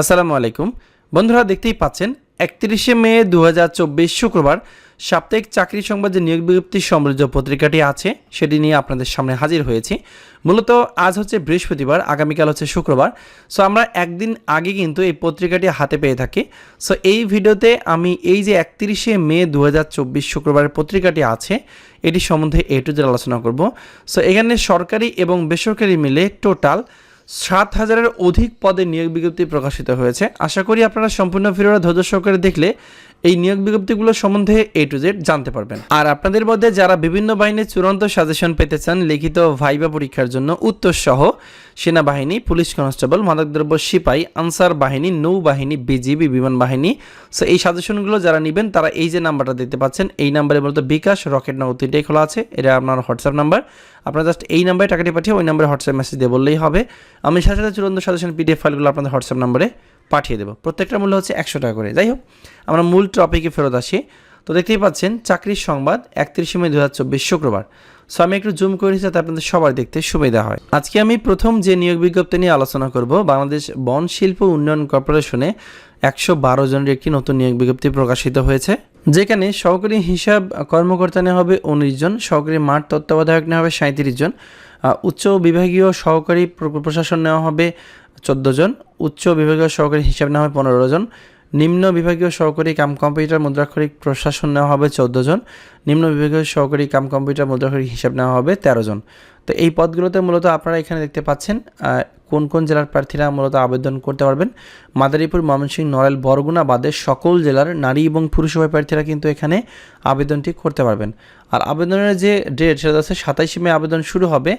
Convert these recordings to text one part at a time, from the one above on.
আসসালামু আলাইকুম। বন্ধুরা দেখতেই পাচ্ছেন, একত্রিশে মে দু হাজার চব্বিশ শুক্রবার সাপ্তাহিক চাকরি সংবাদ যে নিয়োগ বিজ্ঞপ্তি সমৃদ্ধ পত্রিকাটি আছে, সেটি নিয়ে আপনাদের সামনে হাজির হয়েছি। মূলত আজ হচ্ছে বৃহস্পতিবার, আগামীকাল হচ্ছে শুক্রবার। সো আমরা একদিন আগে কিন্তু এই পত্রিকাটি হাতে পেয়ে থাকি। সো এই ভিডিওতে আমি এই যে একত্রিশে মে দু হাজার চব্বিশ শুক্রবারের পত্রিকাটি আছে, এটি সম্বন্ধে এ টু জেড আলোচনা করব। সো এখানে সরকারি এবং বেসরকারি মিলে টোটাল সাত হাজারের অধিক পদে নিয়োগ বিজ্ঞপ্তি প্রকাশিত হয়েছে। আশা করি আপনারা সম্পূর্ণ ভিডিওটা ধৈর্য সহকারে দেখলে এই নিয়োগ বিজ্ঞপ্তিগুলো সম্বন্ধে এ টু জেড জানতে পারবেন। আর আপনাদের মধ্যে যারা বিভিন্ন বাহিনীর চূড়ান্ত সাজেশন পেতে চান, লিখিত ভাইবা পরীক্ষার জন্য উত্তর সহ সেনাবাহিনী, পুলিশ কনস্টেবল, মাদকদ্রব্য সিপাই, আনসার বাহিনী, নৌবাহিনী, বিজিবি, বিমান বাহিনী সো এই সাজেশনগুলো যারা নেবেন, তারা এই যে নাম্বারটা দিতে পাচ্ছেন, এই নাম্বারে মূলত বিকাশ রকেট না তিনটাই খোলা আছে, এটা আপনার হোয়াটসঅ্যাপ নাম্বার। আপনারা জাস্ট এই নাম্বারে টাকাটি পাঠিয়ে ওই নাম্বারে হোয়াটসঅ্যাপ মেসেজ দিয়ে বললেই হবে। আমি সাথে সাথে চূড়ান্ত সাজেশন, পিডিএফ ফাইলগুলো আপনাদের হোয়াটসঅ্যাপ নাম্বারে পাঠিয়ে দেবো। প্রত্যেকটা মূল্য হচ্ছে একশো টাকা করে। যাই হোক, আমরা মূল টপিকে ফেরত আসি। তো দেখতেই পাচ্ছেন, চাকরির সংবাদ একত্রিশে মে দু হাজার চব্বিশ শুক্রবার। সো আমি একটু জুম করে যাতে আপনাদের সবার দেখতে সুবিধা হয়। আজকে আমি প্রথম যে নিয়োগ বিজ্ঞপ্তি নিয়ে আলোচনা করব, বাংলাদেশ বন শিল্প উন্নয়ন কর্পোরেশনে একশো বারো জনের একটি নতুন নিয়োগ বিজ্ঞপ্তি প্রকাশিত হয়েছে, যেখানে সহকারী হিসাব কর্মকর্তা নেওয়া হবে উনিশ জন, সহকারী মাঠ তত্ত্বাবধায়ক নেওয়া হবে সাঁত্রিশ জন উচ্চ বিভাগীয় সহকারী প্র- প্রশাসন নেওয়া হবে চোদ্দ জন, উচ্চ বিভাগীয় সহকারী হিসাব নেওয়া হবে পনেরো জন নিম্ন বিভাগীয় সহকারী কাম কম্পিউটার মুদ্রাক্ষরিক প্রশাসন নেওয়া হবে চোদ্দ জন। নিম্ন বিভাগীয় সহকারী কাম কম্পিউটার মুদ্রাক্ষরিক হিসাব নেওয়া হবে তেরো জন। তো এই পদগুলোতে মূলত আপনারা এখানে দেখতে পাচ্ছেন কোন কোন জেলার প্রার্থীরা মূলত আবেদন করতে পারবেন। মাদারীপুর, ময়মনসিংহ, নড়াইল, বরগুনা বাদে সকল জেলার নারী এবং পুরুষ উভয় প্রার্থীরা কিন্তু এখানে আবেদনটি করতে পারবেন। আর আবেদনের যে ডেট সেটা হচ্ছে সাতাইশে মে আবেদন শুরু হবে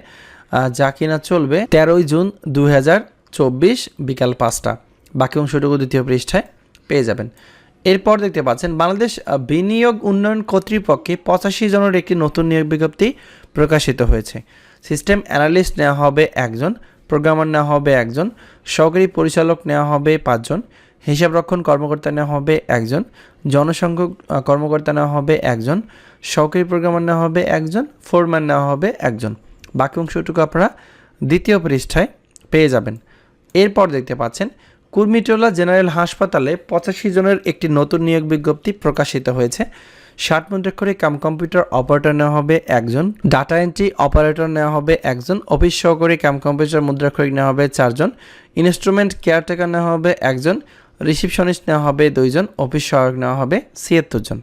যা কিনা চলবে তেরোই জুন দু বিকাল পাঁচটা। বাকি অংশটুকু দ্বিতীয় পৃষ্ঠায়। পেয়ে যাবেন। এরপর দেখতে পাচ্ছেন, বাংলাদেশ বিনিয়োগ উন্নয়ন কর্তৃপক্ষে পঁচাশি জনের একটি নতুন নিয়োগ বিজ্ঞপ্তি প্রকাশিত হয়েছে। সিস্টেম অ্যানালিস্ট নেওয়া হবে একজন, প্রোগ্রামার নেওয়া হবে একজন, সহকারী পরিচালক নেওয়া হবে পাঁচজন, হিসাবরক্ষণ কর্মকর্তা নেওয়া হবে একজন জনসংঘ কর্মকর্তা নেওয়া হবে একজন, সহকারী প্রোগ্রামার নেওয়া হবে একজন, ফোরম্যান নেওয়া হবে একজন। বাকি অংশটুকু আপনারা দ্বিতীয় পৃষ্ঠায় পেয়ে যাবেন। এরপর দেখতে পাচ্ছেন কুর্মিটোলা জেনারেল হাসপাতালে পঁচাশি জনের একটি নতুন নিয়োগ বিজ্ঞপ্তি প্রকাশিত হয়েছে। ষাট মুদ্রাক্ষরে কাম কম্পিউটার অপারেটর নেওয়া হবে একজন, ডাটা এন্ট্রি অপারেটর নেওয়া হবে একজন, অফিস সহকারী কাম কম্পিউটার মুদ্রাক্ষরিক নেওয়া হবে চারজন, ইনস্ট্রুমেন্ট কেয়ারটেকার নেওয়া হবে একজন, রিসিপশনিস্ট নেওয়া হবে দুইজন, অফিস সহায়ক নেওয়া হবে ছিয়াত্তর জন।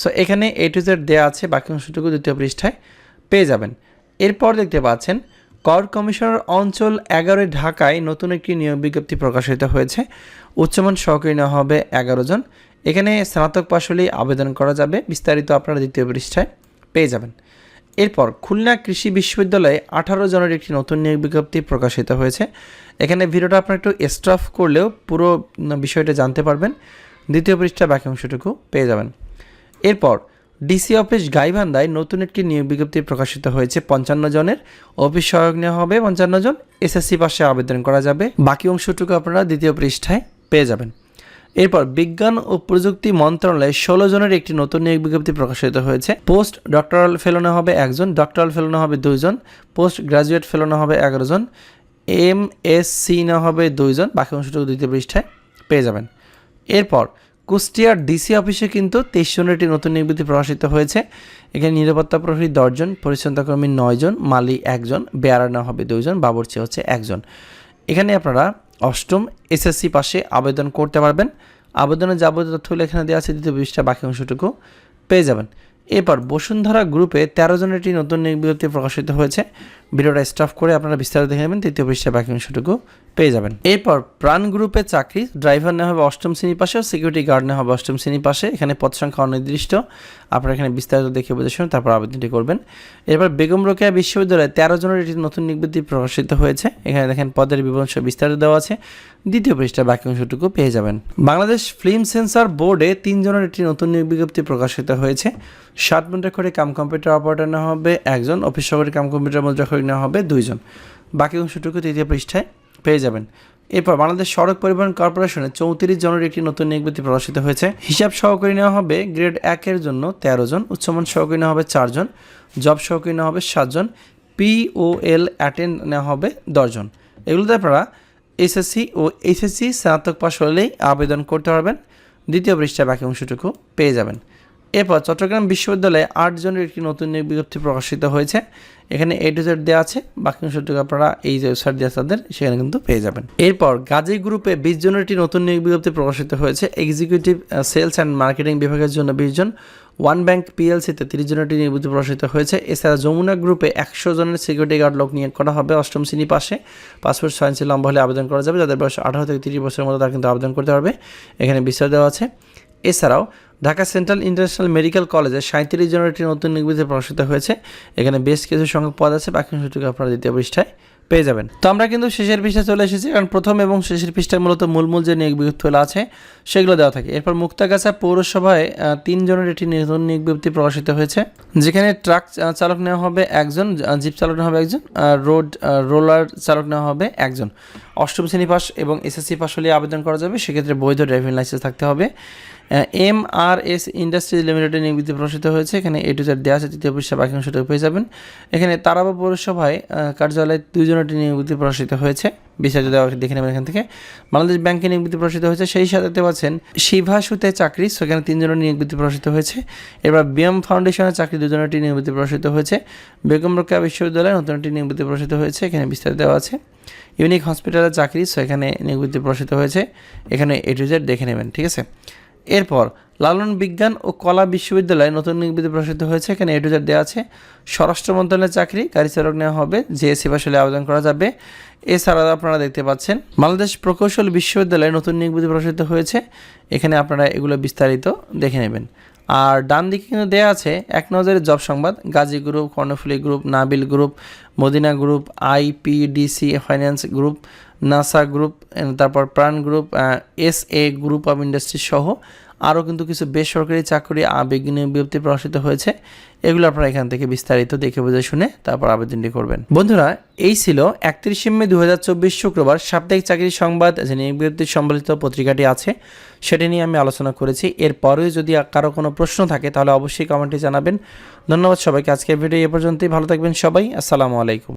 সো, এখানে এ টু জেড দেওয়া আছে, বাকি অংশটুকু দ্বিতীয় পৃষ্ঠায় পেয়ে যাবেন। এরপর দেখতে পাচ্ছেন কর কমিশনার অঞ্চল এগারোয় ঢাকায় নতুন একটি নিয়োগ বিজ্ঞপ্তি প্রকাশিত হয়েছে। উচ্চমান সহকারী নেওয়া হবে এগারো জন। এখানে স্নাতক পাশ হলেই আবেদন করা যাবে। বিস্তারিত আপনারা দ্বিতীয় পৃষ্ঠায় পেয়ে যাবেন। এরপর খুলনা কৃষি বিশ্ববিদ্যালয়ে আঠারো জনের একটি নতুন নিয়োগ বিজ্ঞপ্তি প্রকাশিত হয়েছে। এখানে ভিডিওটা আপনারা একটু স্ট্রাফ করলেও পুরো বিষয়টা জানতে পারবেন। দ্বিতীয় পৃষ্ঠা বাকি অংশটুকু পেয়ে যাবেন। এরপর ডিসি অফিস গাইবান্ধায় নতুন একটি নিয়োগ বিজ্ঞপ্তি প্রকাশিত হয়েছে। পঞ্চান্ন জনের অফিস সহায়ক নেওয়া হবে, পঞ্চান্ন জন এসএসসি পাশে আবেদন করা যাবে। বাকি অংশটুকু আপনারা দ্বিতীয় পৃষ্ঠায় পেয়ে যাবেন। এরপর বিজ্ঞান ও প্রযুক্তি মন্ত্রণালয়ে ষোলো জনের একটি নতুন নিয়োগ বিজ্ঞপ্তি প্রকাশিত হয়েছে। পোস্ট ডক্টরাল ফেলোনো হবে একজন, ডক্টরাল ফেলোনো হবে দুইজন, পোস্ট গ্রাজুয়েট ফেলোনো হবে এগারো জন এম এস সি নেওয়া হবে দুইজন। বাকি অংশটুকু দ্বিতীয় পৃষ্ঠায় পেয়ে যাবেন। এরপর কুষ্টিয়ার ডিসি অফিসে কিন্তু তেইশ জনের একটি নতুন নিবৃত্তি প্রকাশিত হয়েছে। এখানে নিরাপত্তা প্রহরী দশজন, পরিচ্ছন্নতাকর্মী নয়জন, মালি একজন বেয়ারা নেওয়া হবে দুইজন, বাবরচি হচ্ছে একজন। এখানে আপনারা অষ্টম এসএসসি পাশে আবেদন করতে পারবেন। আবেদনের যাবতীয় তথ্যগুলো এখানে দেওয়া আছে, দ্বিতীয় পৃষ্ঠা, বাকি অংশটুকু পেয়ে যাবেন। এরপর বসুন্ধরা গ্রুপে তেরো জনের একটি নতুন বিজ্ঞপ্তি প্রকাশিত হয়েছে। ভিডিওটা স্টাফ করে আপনারা বিস্তারিত দেখে নেবেন, তৃতীয় পৃষ্ঠা বাকি অংশটুকু পেয়ে যাবেন। এরপর প্রাণ গ্রুপে চাকরি ড্রাইভার নেওয়া হবে অষ্টম শ্রেণি পাশে সিকিউরিটি গার্ড নেওয়া হবে অষ্টম শ্রেণি পাশে। এখানে পদ সংখ্যা অনির্দিষ্ট। আপনারা এখানে বিস্তারিত দেখে বুঝে শুনে তারপর আবেদনটি করবেন। এরপর বেগম রোকেয়া বিশ্ববিদ্যালয়ে তেরো জনের একটি নতুন নিয়োগবিধি প্রকাশিত হয়েছে। এখানে দেখেন পদের বিবরণ বিস্তারিত দেওয়া আছে। দ্বিতীয় পৃষ্ঠা বাকি অংশটুকু পেয়ে যাবেন। বাংলাদেশ ফিল্ম সেন্সর বোর্ডে তিনজনের একটি নতুন বিজ্ঞপ্তি প্রকাশিত হয়েছে। ষাট মিনিটের করে কাম কম্পিউটার অপারেটর নেওয়া হবে, একজন অফিস সহকারী কাম কম্পিউটার মুদ্রাক্ষরিক নেওয়া হবে দুইজন। বাকি অংশটুকু তৃতীয় পৃষ্ঠায় পেয়ে যাবেন। এরপর বাংলাদেশ সড়ক পরিবহন কর্পোরেশনে চৌত্রিশ জনের একটি নতুন নিয়োগবিধি প্রকাশিত হয়েছে। হিসাব সহকারী নেওয়া হবে গ্রেড একের জন্য তেরো জন, উচ্চমান সহকারী নেওয়া হবে চারজন জব সহকারী নেওয়া হবে সাতজন পিওএল অ্যাটেন্ড নেওয়া হবে দশজন এগুলোতে আপনারা এসএসসি ও এইচএসসি স্নাতক পাশ হলেই আবেদন করতে পারবেন। দ্বিতীয় পৃষ্ঠায় বাকি অংশটুকু পেয়ে যাবেন। এরপর চট্টগ্রাম বিশ্ববিদ্যালয়ে আট জনের একটি নতুন নিয়োগ বিজ্ঞপ্তি প্রকাশিত হয়েছে। এখানে এ টু জেড দেওয়া আছে, বাকি অংশটুকু আপনারা এই যে ওয়েবসাইট দেওয়া তাদের, সেখানে কিন্তু পেয়ে যাবেন। এরপর গাজী গ্রুপে বিশ জনের একটি নতুন নিয়োগ বিজ্ঞপ্তি প্রকাশিত হয়েছে। এক্সিকিউটিভ সেলস অ্যান্ড মার্কেটিং বিভাগের জন্য বিশ জন। ওয়ান ব্যাংক পিএলসিতে তিরিশ জনের একটি নিয়োগ প্রকাশিত হয়েছে। এছাড়া যমুনা গ্রুপে একশো জনের সিকিউরিটি গার্ড লোক নিয়োগ করা হবে অষ্টম শ্রেণি পাশে। পাসপোর্ট ইঞ্চি লম্বা হলে আবেদন করা যাবে। যাদের বয়স আঠারো থেকে তিরিশ বছরের মধ্যে তারা কিন্তু আবেদন করতে পারবে। এখানে বিস্তার দেওয়া আছে। এছাড়াও ঢাকা সেন্ট্রাল ইন্টারন্যাশনাল মেডিকেল কলেজে সাঁত্রিশ জনের একটি নতুন নির্বিধি প্রকাশিত হয়েছে। এখানে বেশ কিছু সংখ্যক পদ আছে, বাকি সুযোগ আপনারা দ্বিতীয় পৃষ্ঠায় পেয়ে যাবেন। তো আমরা কিন্তু শেষের পৃষ্ঠায় চলে এসেছি, কারণ প্রথম এবং শেষের পৃষ্ঠায় মূলত মূল মূল যে নিয়োগ বিজ্ঞপ্তিগুলো আছে, সেগুলো দেওয়া থাকে। এরপর মুক্তাগাছা পৌরসভায় তিনজনের একটি নতুন নিয়োগ বিজ্ঞপ্তি প্রকাশিত হয়েছে। যেখানে ট্রাক চালক নেওয়া হবে একজন জিপ চালক নেওয়া হবে একজন রোড রোলার চালক নেওয়া হবে একজন। অষ্টম শ্রেণি পাস এবং এসএসসি পাস হলে আবেদন করা যাবে, সেক্ষেত্রে বৈধ ড্রাইভিং লাইসেন্স থাকতে হবে। এম আর এস ইন্ডাস্ট্রিজ লিমিটেডের নিয়োগ প্রকাশিত হয়েছে। এখানে এ টু জেড দেওয়া আছে, তৃতীয় পৃষ্ঠা বাকি অংশটা পেয়ে যাবেন। এখানে তারাবা পৌরসভায় কার্যালয়ে দুজনটি নিয়োগ প্রকাশিত হয়েছে। বিস্তারিত দেওয়া দেখে নেবেন এখান থেকে। বাংলাদেশ ব্যাংকে নিয়োগ প্রকাশিত হয়েছে। সেই সাথে পাচ্ছেন শিভাসুতে চাকরি সেখানে তিনজনের নিয়োগ প্রকাশিত হয়েছে। এবার বিএম ফাউন্ডেশনের চাকরি দুজনেরটি নিয়োগ প্রকাশিত হয়েছে। বেগম রোকেয়া বিশ্ববিদ্যালয়ে নতুন একটি নিয়োগ প্রকাশিত হয়েছে। এখানে বিস্তারিত দেওয়া আছে। ইউনিক হসপিটালের চাকরি সো এখানে নিয়োগ প্রকাশিত হয়েছে। এখানে এ টু জেড দেখে নেবেন, ঠিক আছে? এরপর, লালন বিজ্ঞান ও কলা বিশ্ববিদ্যালয়ে নতুন নিয়োগ প্রসারিত হয়েছে। এখানে এ টু জেড দেওয়া আছে। স্বরাষ্ট্র মন্ত্রণালয়ের চাকরি, গাড়ি চালক নেওয়া হবে। সেবা আসলে আবেদন করা যাবে। এছাড়া আপনারা দেখতে পাচ্ছেন, বাংলাদেশ প্রকৌশল বিশ্ববিদ্যালয়ে নতুন নিয়োগ প্রকাশিত হয়েছে। এখানে আপনারা এগুলো বিস্তারিত দেখে নেবেন। আর ডান দিকে কিন্তু দেওয়া আছে, এক নজরে জব সংবাদ, Gazi group, Karnaphuli group, Nabil group, Madina group, IPDC, finance group, Nasa group তারপর Pran group S A group of industry সহ আরও কিন্তু কিছু বেসরকারি চাকরি আবেগিনী বিজ্ঞপ্তি প্রকাশিত হয়েছে। এগুলো আপনারা এখান থেকে বিস্তারিত দেখে বুঝে শুনে তারপর আবেদনটি করবেন। বন্ধুরা, এই ছিল একত্রিশে মে দু হাজার চব্বিশ শুক্রবার সাপ্তাহিক চাকরির সংবাদ যে নিয়োগ বিজ্ঞপ্তি সম্বলিত পত্রিকাটি আছে, সেটি নিয়ে আমি আলোচনা করেছি। এরপরেও যদি কারও কোনো প্রশ্ন থাকে, তাহলে অবশ্যই কমেন্টে জানাবেন। ধন্যবাদ সবাইকে। আজকের ভিডিও এ পর্যন্তই। ভালো থাকবেন সবাই। আসসালামু আলাইকুম।